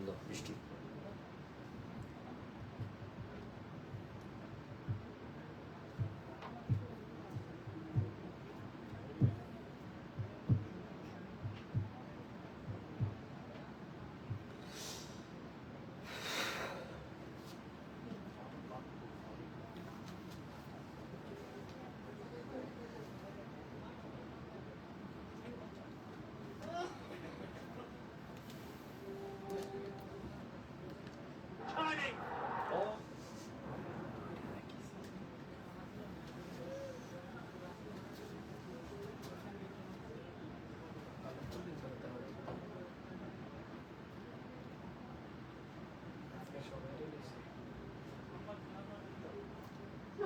বন্ধ বৃষ্টি।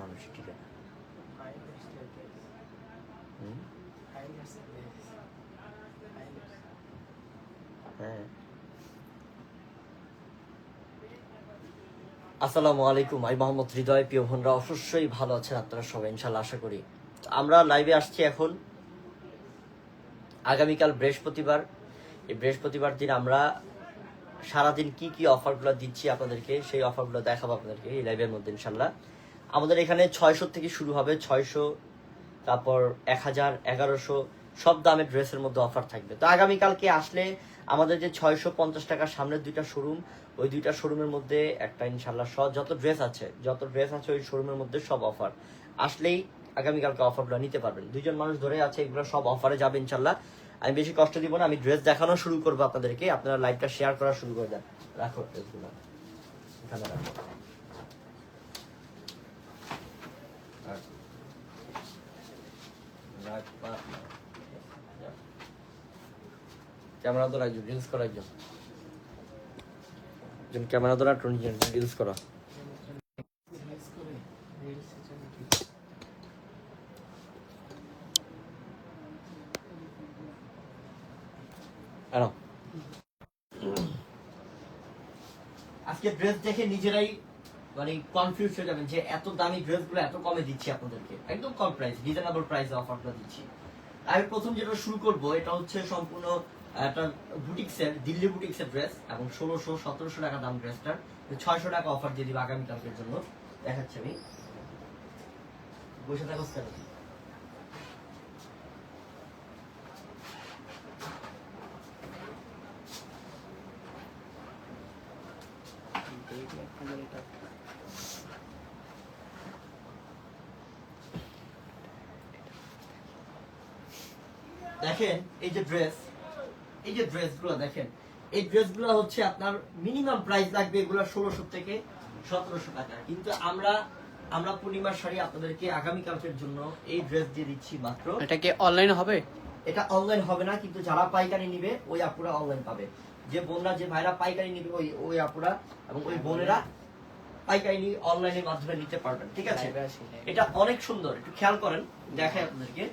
মানুষ ঠিক আছে হুম? হ্যাঁ আসসালামু আলাইকুম আমি মোহাম্মদ হৃদয় প্রিয় বোনরা অবশ্যই ভালো আছেন আপনারা সবাই ইনশাল্লাহ আশা করি। আমরা লাইভে আসছি এখন। আগামীকাল বৃহস্পতিবার। এই বৃহস্পতিবার দিন আমরা সারাদিন কি কি অফারগুলো দিচ্ছি আপনাদেরকে, সেই অফারগুলো দেখাবো আপনাদেরকে এই লাইভের মধ্যে ইনশাল্লাহ আমাদের এখানে ছয়শো থেকে শুরু হবে, ছয়শো, তারপর এক হাজার এগারোশো, সব দামের ড্রেসের মধ্যে অফার থাকবে। তো আগামীকালকে আসলে আমাদের যে ছয়শো পঞ্চাশ টাকার সামনের দুইটা শোরুম ওই দুইটা শোরুমের মধ্যে একটা ইনশাল্লাহ সব যত ড্রেস আছে, যত ড্রেস আছে ওই শোরুমের মধ্যে সব অফার আসলেই আগামীকালকে অফারগুলো নিতে পারবেন। দুইজন মানুষ ধরে আছে, এগুলো সব অফারে যাবে ইনশাল্লাহ আমি বেশি কষ্ট দিব না, আমি ড্রেস দেখানো শুরু করব আপনাদেরকে, আপনারা লাইভটা শেয়ার করা শুরু করে দেন। রাখো ড্রেসগুলো এখানে ক্যামেরা ধরা একজন রিলস করা একজন। একজন ক্যামেরা ধরা রিলস করা। আজকে ড্রেস দেখে নিজেরাই মানে কনফিউজ হয়ে যাবেন যে এত দামি ড্রেসগুলো এত কমে দিচ্ছি আপনাদেরকে। একদম কম প্রাইস রিজনেবল প্রাইসে অফারটা দিচ্ছি। আমি প্রথম যেটা শুরু করব, এটা হচ্ছে সম্পূর্ণ একটা বুটিক্সের দিল্লি বুটিক্সের ড্রেস এবং ষোলোশো, সতেরোশো টাকা দাম ড্রেসটার ছয়শো টাকা অফার দিয়ে দিব আগামীকালকের জন্য। দেখাচ্ছি আমি। বসে থাকো কেন দেখেন, এই যে ড্রেস এই যে ড্রেসগুলো দেখেন এই ড্রেসগুলো হচ্ছে আপনার মিনিমাম প্রাইস লাগবে এগুলো ষোলোশো থেকে সতেরোশো টাকা। কিন্তু আমরা আমরা পূর্ণিমার শাড়ি আপনাদেরকে আগামীকালকের জন্য এই ড্রেস দিয়ে দিচ্ছি মাত্র। এটা কি অনলাইন হবে? এটা অনলাইন হবে না কিন্তু যারা পাইকারি নিবে ওই আপুরা অনলাইন পাবে। যে বোনরা যে ভাইরা পাইকারি নিবে ওই ওই আপুরা এবং ওই বোনেরা পাইকারি নিয়ে অনলাইনের মাধ্যমে নিতে পারবেন ঠিক আছে? এটা অনেক সুন্দর একটু খেয়াল করেন দেখায় আপনাদেরকে।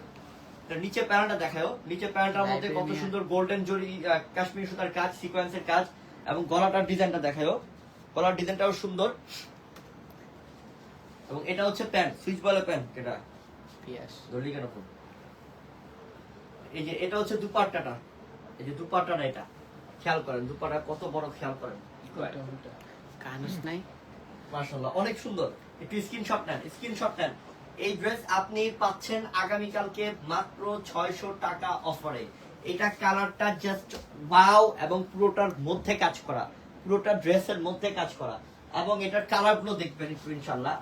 নিচে প্যান্টটা দেখাও নিচে প্যান্টটার মধ্যে কত সুন্দর গোল্ডেন জরি কাশ্মীর সুতার কাজ সিকোয়েন্সের কাজ এবং গলাটার ডিজাইনটা দেখাও গলার ডিজাইনটাও সুন্দর। এবং এটা হচ্ছে প্যান্ট সুইচ বলে প্যান্ট এটা। ধরলি কেন? এই যে এটা হচ্ছে দুপাট্টাটা। এই যে দুপাট্টাটা এটা। খেয়াল করেন দুপাট্টা কত বড় খেয়াল করেন। কানুস নাই? মাশাআল্লাহ অনেক সুন্দর। একটু স্ক্রিনশট নেন স্ক্রিনশট নেন। এই ড্রেস আপনি পাচ্ছেন আগামীকালকে মাত্র ছয়শো টাকা অফারে। এটা কালারটা জাস্ট বাও এবং পুরোটার মধ্যে কাজ করা। পুরোটা ড্রেসের মধ্যে কাজ করা। এবং এটার কালারগুলো দেখবেন একটু ইনশাল্লাহ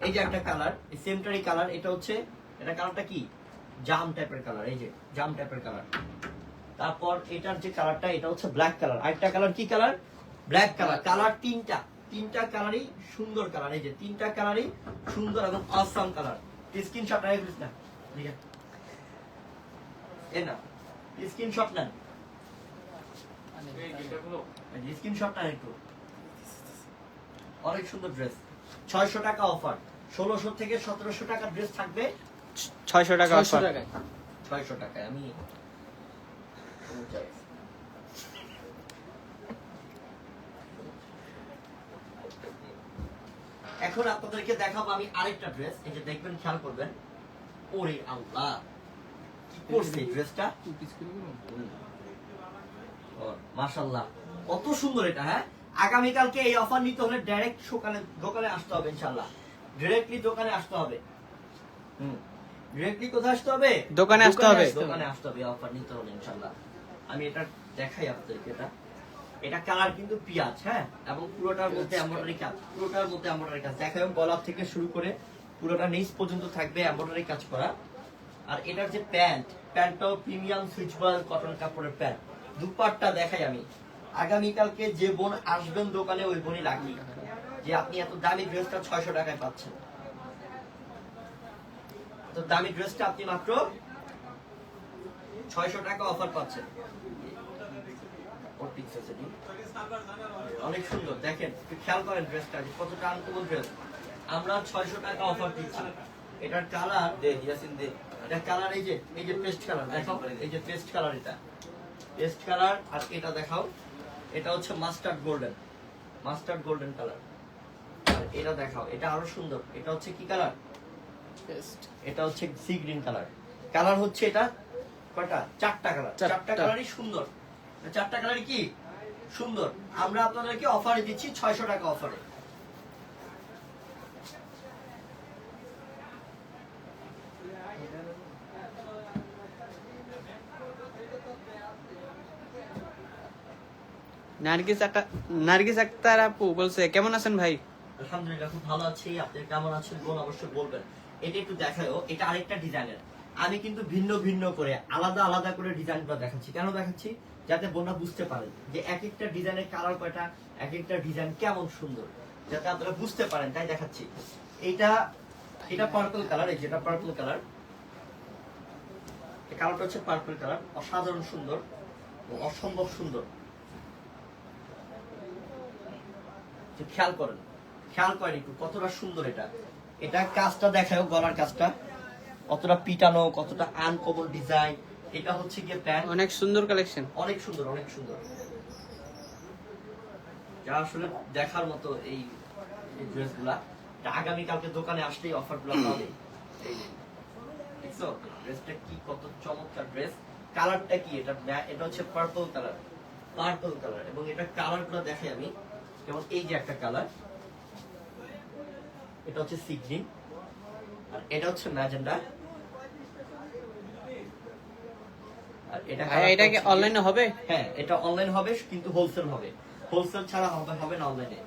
এই যে একটা কালার সেমটারি কালার, এটা হচ্ছে, এটা কালারটা কি? জাম টাইপের কালার, এই যে, জাম টাইপের কালার। তারপর এটার যে কালারটা, এটা হচ্ছে ব্ল্যাক কালার। আরেকটা কালার কি কালার? Black colour. কালার তিনটা। তিনটা কালারই সুন্দর কালার এই যে তিনটা কালারই সুন্দর এবং অসাম কালার স্ক্রিনশট রাখে দিস না ঠিক আছে এ না স্ক্রিনশট নেন। স্ক্রিনশট নেন একটু। অনেক সুন্দর ড্রেস ছয়শো টাকা অফার ষোলোশো থেকে সতেরোশো টাকা ড্রেস থাকবে। ছয়শো টাকা ছয়শো। টাকায়। ছয়শো টাকায়। আমি এখন আপনাদেরকে দেখাবো আমি আরেকটা ড্রেস এই যে দেখবেন খেয়াল করবেন। ওরে আল্লাহ কি করছে এই ড্রেসটা মাশাল্লাহ কত সুন্দর এটা হ্যাঁ? আগামীকালকে এই অফার নিতে হলে ডাইরেক্ট সকালে দোকানে আসতে হবে ইনশাল্লাহ ডিরেক্টলি দোকানে আসতে হবে। হুম ডিরেক্টলি কোথায় আসতে হবে? দোকানে আসতে হবে। দোকানে আসতে হবে অফার নিতে হলে ইনশাল্লাহ আমি এটা দেখাই আপনাদেরকে এটা। এটা কালার কিন্তু পিয়াজ হ্যাঁ? এবং পুরোটার মধ্যে এমব্রয়ডারি কাজ পুরোটার মধ্যে এমব্রয়ডারি কাজ। দেখাই গলা থেকে শুরু করে পুরোটা নিচ পর্যন্ত থাকবে এমব্রয়ডারি কাজ করা। আর এটার যে প্যান্ট প্যান্টটাও প্রিমিয়াম সুইচবল কটন কাপড়ের প্যান্ট। দুপাটটা দেখাই আমি। আগামীকালকে যে বোন আসবেন দোকানে ওই বোনই লাগবে যে আপনি এত দামি ড্রেসটা ছয়শো টাকায় পাচ্ছেন। তো দামি ড্রেসটা আপনি মাত্র ছয়শো টাকা অফার পাচ্ছেন। ওর pics আছে অনেক সুন্দর। দেখেন খেয়াল করেন ড্রেসটা কতটা আনকমন ড্রেস আমরা ছয়শো টাকা অফার দিচ্ছি। এটার কালার দে ইয়াসিন দে। এটা কালার এই যে এই যে পেস্ট কালার দেখো এই যে পেস্ট কালার এটা। পেস্ট কালার আর এটা দেখাও। এটা হচ্ছে mustard golden mustard golden colour আর এটা দেখাও এটা আরও সুন্দর। এটা হচ্ছে কি কালার. এটা হচ্ছে সি গ্রিন কালার কালার হচ্ছে এটা কয়টা? চারটা কালার। চারটা। কালারই সুন্দর। চারটা কালারই কি? সুন্দর। আমরা আপনাদেরকে অফারে দিচ্ছি ছয়শো টাকা অফারে নার্গিস একটা নার্গিস আক্তার আপু বলছে কেমন আছেন ভাই? আলহামদুলিল্লাহ খুব ভালো আছি। আপনি কেমন আছেন বোন অবশ্যই বলবেন। এটা একটু দেখাও এটা আরেকটা ডিজাইনের আমি কিন্তু ভিন্ন ভিন্ন করে আলাদা আলাদা করে ডিজাইনগুলো দেখাচ্ছি। কেন দেখাচ্ছি? যাতে বোনরা বুঝতে পারেন যে এক একটা ডিজাইনের কালার কয়টা এক একটা ডিজাইন কেমন সুন্দর, যাতে আপনারা বুঝতে পারেন। তাই দেখাচ্ছি। এটা এটা পার্পল কালার এই যেটা পার্পল কালার কালারটা হচ্ছে পার্পল কালার অসাধারণ সুন্দর অসম্ভব সুন্দর। খেয়াল করেন খেয়াল করেন একটু, কতটা সুন্দর এটা। এটা কাজটা দেখায় গলার কাজটা। কতটা পিটানো, কতটা আনকমন ডিজাইন এটা হচ্ছে গিয়ে প্যান্ট। অনেক সুন্দর কালেকশন। অনেক সুন্দর অনেক সুন্দর। যা আসলে দেখার মতো এই ড্রেসগুলা আগামী কালকে দোকানে আসলেই অফারগুলো পাবে এই দেখছ ড্রেসটা কি কত চমৎকার ড্রেস। কালারটা কি? এটা এটা হচ্ছে পার্পল কালার পার্পল কালার এবং এটা কালারগুলো দেখে আমি। যেমন এই যে একটা কালার এটা হচ্ছে সি গ্রিন আর এটা হচ্ছে ম্যাজেন্ডা আর এটা এটা কি অনলাইনে হবে? হ্যাঁ এটা অনলাইন হবে কিন্তু হোলসেল হবে। হোলসেল ছাড়া হবে হবে না অনলাইনে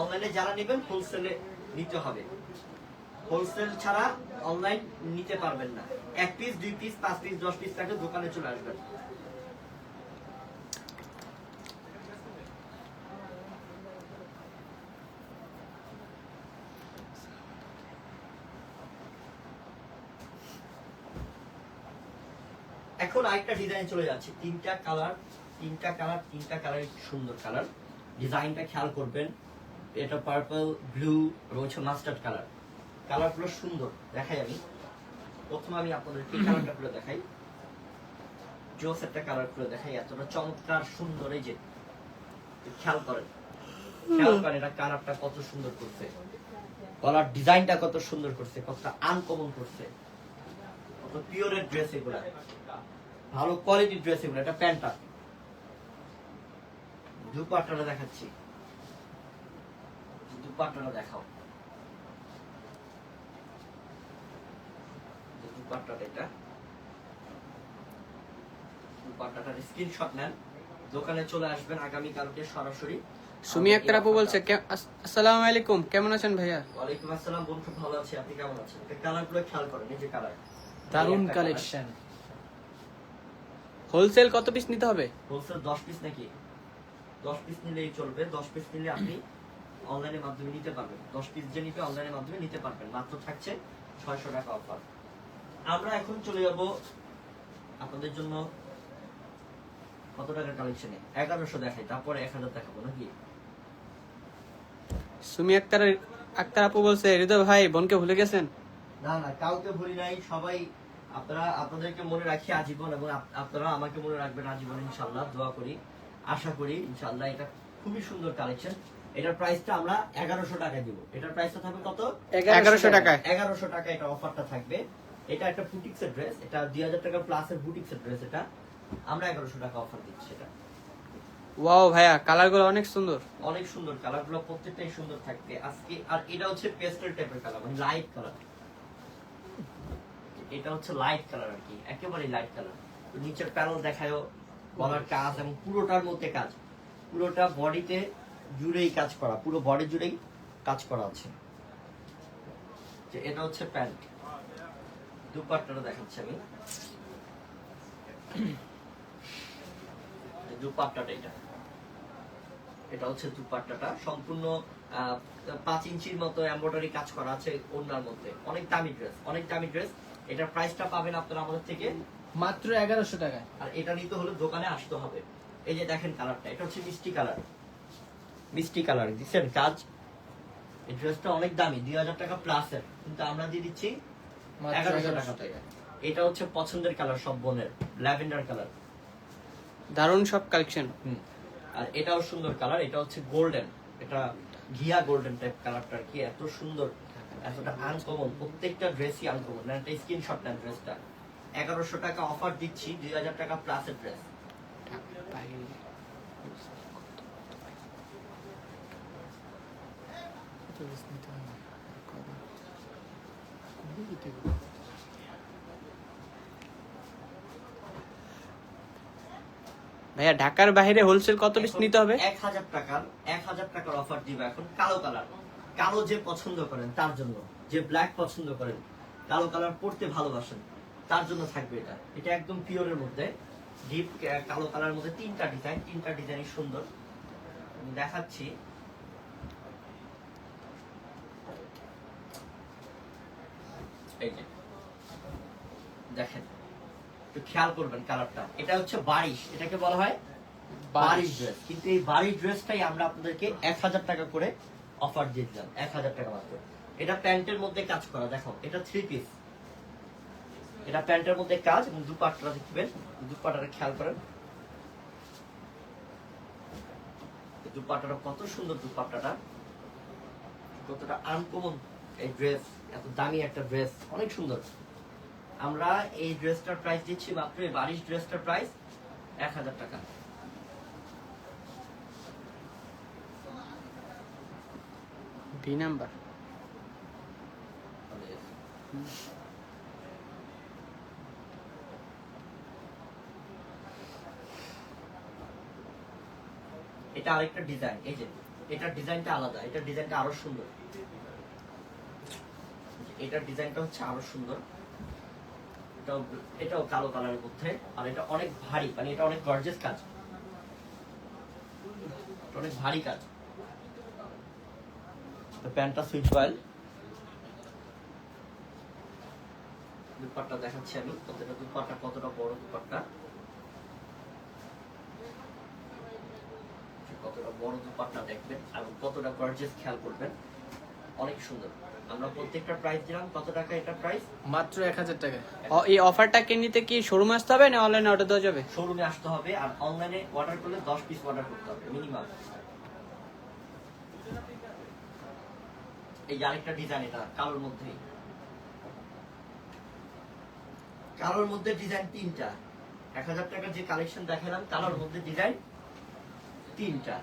অনলাইনে যারা নেবেন হোলসেলে নিতে হবে। হোলসেল ছাড়া অনলাইন নিতে পারবেন না। এক পিস দুই পিস পাঁচ পিস দশ পিস থাকে দোকানে চলে আসবেন। এখন আরেকটা ডিজাইন চলে যাচ্ছে। তিনটা কালার তিনটা কালার তিনটা কালার সুন্দর কালার ডিজাইনটা খেয়াল করবেন এটা পার্পল ব্লু এবং হচ্ছে মাস্টার্ড কালার কালারগুলো সুন্দর দেখাই আমি। প্রথমে আমি আপনাদেরকে কালারটা গুলো দেখাই। জোস একটা কালারগুলো দেখাই এতটা চমৎকার সুন্দর এই যে। খেয়াল করেন। খেয়াল করেন এটা কালারটা কত সুন্দর করছে। গলার ডিজাইনটা কত সুন্দর করছে কতটা আনকমন করছে। কত পিওরের ড্রেস এগুলা। ভালো কোয়ালিটির ড্রেস এগুলো এটা প্যান্টটা দুপাট্টাটা দেখাচ্ছি। দুপাট্টাটা দেখাও। দুপাট্টাটা এটা। দুপাট্টাটার স্ক্রিনশট নেন। দোকানে চলে আসবেন আগামী কালকে সরাসরি। সুমি আক্তার আপু বলছে আসসালামু আলাইকুম কেমন আছেন ভাইয়া? ওয়ালাইকুম আসসালাম বোন খুব ভালো আছি আপনি কেমন আছেন? কালারগুলো খেয়াল করেন এই যে কালার দারুণ কালেকশন হোলসেল কত পিস নিতে হবে? হোলসেল দশ পিস নাকি? দশ পিস নিলেই চলবে দশ পিস নিলে আপনি অনলাইনের মাধ্যমে নিতে পারবেন। দশ পিস যে নিতে অনলাইনের মাধ্যমে নিতে পারবেন। মাত্র থাকছে ছয়শো টাকা অফার আমরা এখন চলে যাব আপনাদের জন্য কত টাকার কালেকশনে এগারোশো দেখাই তারপরে এক হাজার দেখাবো নাকি? সুমি আক্তার আক্তার আপু বলছে হৃদয় ভাই বোনকে ভুলে গেছেন? না না কাউকে ভুলি নাই সবাই আপনারা আপনাদেরকে মনে রাখি আজীবন এবং আপনারা আমাকে মনে রাখবেন আজীবন ইনশাল্লাহ দোয়া করি আশা করি ইনশাল্লাহ এটা খুবই সুন্দর কালেকশন এটার প্রাইসটা আমরা এগারোশো টাকা দিব। এটার প্রাইসটা থাকবে কত? এগারোশো টাকায় এগারোশো টাকা এটা অফারটা থাকবে। এটা একটা বুটিক্সের ড্রেস এটা দুই হাজার প্লাসের বুটিক্সের ড্রেস এটা। আমরা এগারোশো টাকা অফার দিচ্ছি এটা। ওয়াও ভাইয়া কালারগুলো অনেক সুন্দর। অনেক সুন্দর কালারগুলো প্রত্যেকটাই সুন্দর থাকবে। আজকে আর এটা হচ্ছে পেস্টেল টাইপের কালার মানে লাইট কালার এটা হচ্ছে লাইট কালার আর কি একেবারে লাইট কালার নিচের প্যানেল দেখায়ও গলার কাজ এবং পুরোটার মধ্যে কাজ। পুরোটা বডিতে জুড়েই কাজ করা, পুরো বডি জুড়েই কাজ করা আছে। যে এটা হচ্ছে প্যান্ট দুপাট্টাটা দেখাচ্ছি আমি। দুপাট্টাটা এটা। এটা হচ্ছে দুপাট্টাটা। সম্পূর্ণ পাঁচ ইঞ্চির মতো এমব্রয়ডারি কাজ করা আছে ওড়নার মধ্যে। অনেক দামি ড্রেস অনেক দামি ড্রেস এটার প্রাইসটা পাবেন আপনারা আমাদের থেকে। মাত্র এগারোশো টাকায়। আর এটা নিতে হলে দোকানে আসতে হবে। এই যে দেখেন কালারটা এটা হচ্ছে মিষ্টি কালার মিষ্টি কালার দিচ্ছেন কাজ। এই ড্রেসটা অনেক দামি দুই হাজার টাকা প্লাসের কিন্তু আমরা দিয়ে দিচ্ছি মাত্র এগারোশো টাকা। এটা হচ্ছে পছন্দের কালার সব বোনের। ল্যাভেন্ডার কালার দারুণ সব কালেকশন আর এটাও সুন্দর কালার এটা হচ্ছে গোল্ডেন এটা ঘিয়া গোল্ডেন টাইপ কালারটা আর কি এত সুন্দর। এতটা আনকমন প্রত্যেকটা ড্রেসই আনকমন না একটা স্ক্রিনশট ড্রেসটা এগারোশো টাকা অফার দিচ্ছি দুই হাজার টাকা প্লাসের ড্রেস ভাইয়া ঢাকার বাইরে হোলসেল কত পিস নিতে হবে? এক হাজার টাকার এক হাজার টাকার অফার দিবে এখন কালো কালার কালো যে পছন্দ করেন তার জন্য। যে ব্ল্যাক পছন্দ করেন কালো কালার পড়তে ভালোবাসেন তার জন্য থাকবে এটা। এটা একদম পিওরের মধ্যে। ডিপ কালো কালার মধ্যে তিনটা ডিজাইন তিনটা ডিজাইনই সুন্দর। আমি দেখাচ্ছি। এই যে দেখেন একটু খেয়াল করবেন কালারটা এটা হচ্ছে বারিশ এটাকে বলা হয় বাড়ির ড্রেস কিন্তু এই বাড়ির ড্রেসটাই আমরা আপনাদেরকে এক হাজার টাকা করে অফার দিয়ে দিলাম, এক হাজার টাকা মাত্র। এটা প্যান্টের মধ্যে কাজ করা, দেখো, এটা থ্রি পিস এটা প্যান্টের মধ্যে কাজ এবং দুপাট্টা দেখবেন, দুপাট্টাটা খেয়াল করেন। এই দুপাট্টাটা কত সুন্দর দুপাট্টাটা। কতটা আনকমন এই ড্রেস এত দামি একটা ড্রেস অনেক সুন্দর। আমরা এই ড্রেসটার প্রাইস দিচ্ছি মাত্র বারিশ ড্রেসটার প্রাইস এক হাজার টাকা। বি নাম্বার এটা আরেকটা ডিজাইন এই যে, এটার ডিজাইনটা আলাদা, এটার ডিজাইনটা আরও সুন্দর। এটার ডিজাইনটা হচ্ছে আরও সুন্দর। এটাও এটাও কালো কালারের মধ্যে, আর এটা অনেক ভারী মানে এটা অনেক গর্জেস কাজ। অনেক ভারী কাজ। তো প্যান্টটা সুইচ বয়েল দুপাট্টা দেখাচ্ছি আমি কতটা দুপাট্টা কতটা বড় দুপাট্টা। কতটা বড় দুপাট্টা দেখবেন এবং কতটা গর্জিয়াস খেয়াল করবেন। অনেক সুন্দর। আমরা প্রত্যেকটা প্রাইস দিলাম কত টাকা এটা প্রাইস মাত্র এক হাজার টাকায় ও- এই অফারটাকে নিতে কি শোরুমে আসতে হবে না অনলাইনে অর্ডার দেওয়া যাবে? শোরুমে আসতে হবে আর অনলাইনে অর্ডার করলে দশ পিস অর্ডার করতে হবে মিনিমাম এই আরেকটা ডিজাইন এটা কালোর মধ্যে। কালোর মধ্যে ডিজাইন তিনটা। এক হাজার টাকার যে কালেকশন দেখালাম কালোর মধ্যে ডিজাইন তিনটা।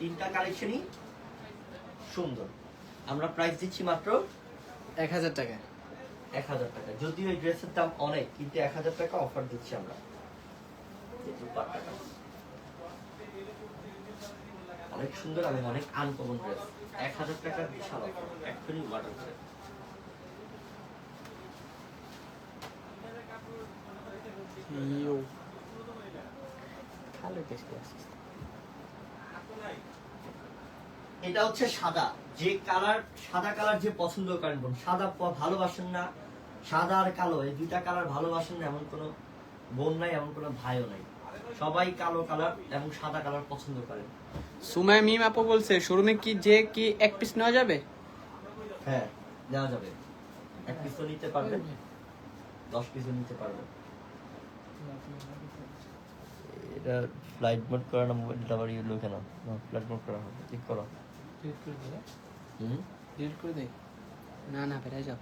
তিনটা কালেকশনই সুন্দর। আমরা প্রাইস দিচ্ছি মাত্র এক হাজার টাকা এক হাজার টাকা। যদিও এই ড্রেসের দাম অনেক কিন্তু এক হাজার টাকা অফার দিচ্ছি আমরা। অনেক সুন্দর এবং অনেক আনকমন ড্রেস এক হাজার টাকার বিশাল অফার এক্ষুনি অর্ডার করে ভালো টেস্ট আসছে। এটা হচ্ছে সাদা। যে কালার সাদা কালার যে পছন্দ করেন বোন সাদা ভালোবাসেন না সাদা আর কালো এই দুইটা কালার ভালোবাসেন না এমন কোনো বোন নাই এমন কোনো ভাইও নাই। সবাই কালো কালার এবং সাদা কালার পছন্দ করেন সুমায় মিম আপু বলছে শোরুমে কি যে কি এক পিস নেওয়া যাবে? হ্যাঁ নেওয়া যাবে। এক পিসও নিতে পারবেন দশ পিসও নিতে পারবেন এটা ফ্লাইট মোড করা না মোবাইলটা আবার ইউলো কেন ফ্লাইট মোড করা হবে। ঠিক করো। ডিলিট করে দিই হুম? ডিলিট করে দিই? না না বেড়ে যাও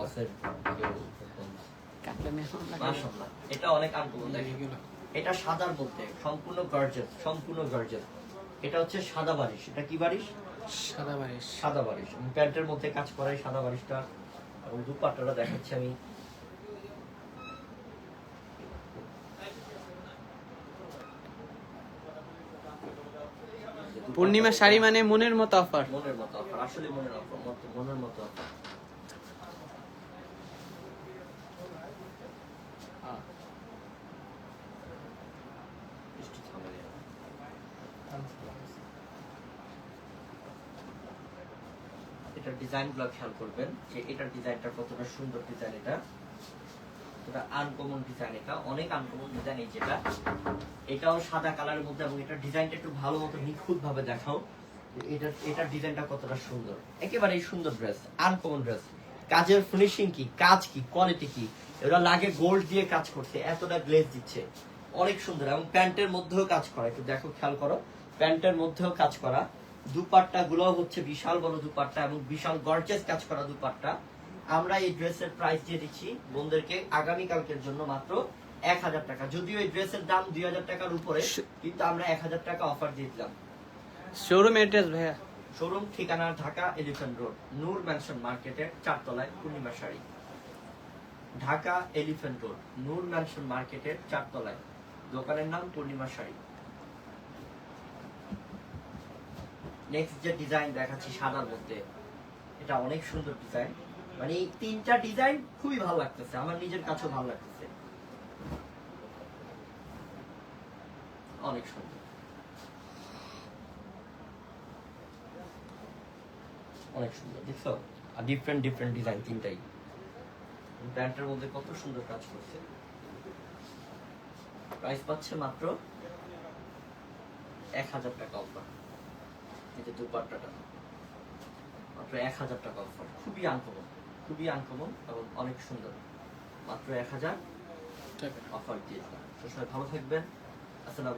বসের কাটলে মেহমান মাশাআল্লাহ এটা অনেক আনকমন দেখেন। এটা সাদার মধ্যে সম্পূর্ণ গর্জেস সম্পূর্ণ গর্জেস এটা হচ্ছে সাদা বারিশ এটা কি বারিশ সাদা বারিশ সাদা বারিশ আমি প্যান্টের মধ্যে কাজ করাই সাদা বারিশটা এবং দুপাট্টাটা দেখাচ্ছি আমি। পূর্ণিমা শাড়ি মানে মনের মতো অফার। মনের মতো অফার আসলে মনের অফার মনের মতো অফার। এটার ডিজাইনগুলো খেয়াল করবেন যে এটার ডিজাইনটা কতটা সুন্দর ডিজাইন এটা এটা আনকমন ডিজাইন এটা, অনেক আনকমন ডিজাইন এই যেটা। এটাও সাদা কালারের মধ্যে এবং এটার ডিজাইনটা একটু ভালো মতো নিখুঁত ভাবে দেখাও যে এটার ডিজাইনটা কতটা সুন্দর। সুন্দর ড্রেস আনকমন ড্রেস কাজের ফিনিশিং কি, কাজ কি কোয়ালিটি কি, এরা লাগে গোল্ড দিয়ে কাজ করছে, এতটা গ্লেজ দিচ্ছে। অনেক সুন্দর এবং প্যান্টের মধ্যেও কাজ করা, একটু দেখো, খেয়াল করো। প্যান্টের মধ্যেও কাজ করা। দুপাট্টা গুলো হচ্ছে বিশাল বড় দুপাট্টা এবং বিশাল গর্জেস কাজ করা দুপাট্টা। আমরা এই ড্রেসের প্রাইস দিয়ে দিচ্ছি বোনদেরকে আগামী কালকের জন্য মাত্র এক হাজার টাকা। যদিও এই ড্রেসের দাম দুই হাজার টাকার উপরে কিন্তু আমরা এক হাজার টাকা অফার দিয়ে দিলাম। শোরুম অ্যাড্রেস ভাইয়া? শোরুম ঠিকানা Dhaka elephant road Noor mansion মার্কেটের চারতলায় Purnima Sari. Dhaka elephant road Noor mansion মার্কেটের চারতলায়। দোকানের নাম পূর্ণিমা শাড়ি। নেক্সট যে ডিজাইন দেখাচ্ছি সাদার মধ্যে, এটা অনেক সুন্দর ডিজাইন মানে এই তিনটা ডিজাইন খুবই ভালো লাগতেছে, আমার নিজের কাছেও ভালো লাগতেছে। অনেক সুন্দর। অনেক সুন্দর, দেখছ? আর ডিফারেন্ট ডিফারেন্ট ডিজাইন তিনটাই। প্যান্টের মধ্যে কত সুন্দর কাজ করছে। প্রাইস পাচ্ছে মাত্র এক হাজার টাকা অফার এই যে দুপাট্টাটা। মাত্র এক হাজার টাকা অফার খুবই আনকমন খুবই আনকমন এবং অনেক সুন্দর। মাত্র এক হাজার টাকা। অফার দিয়ে দিলাম ভালো থাকবেন। আসসালাম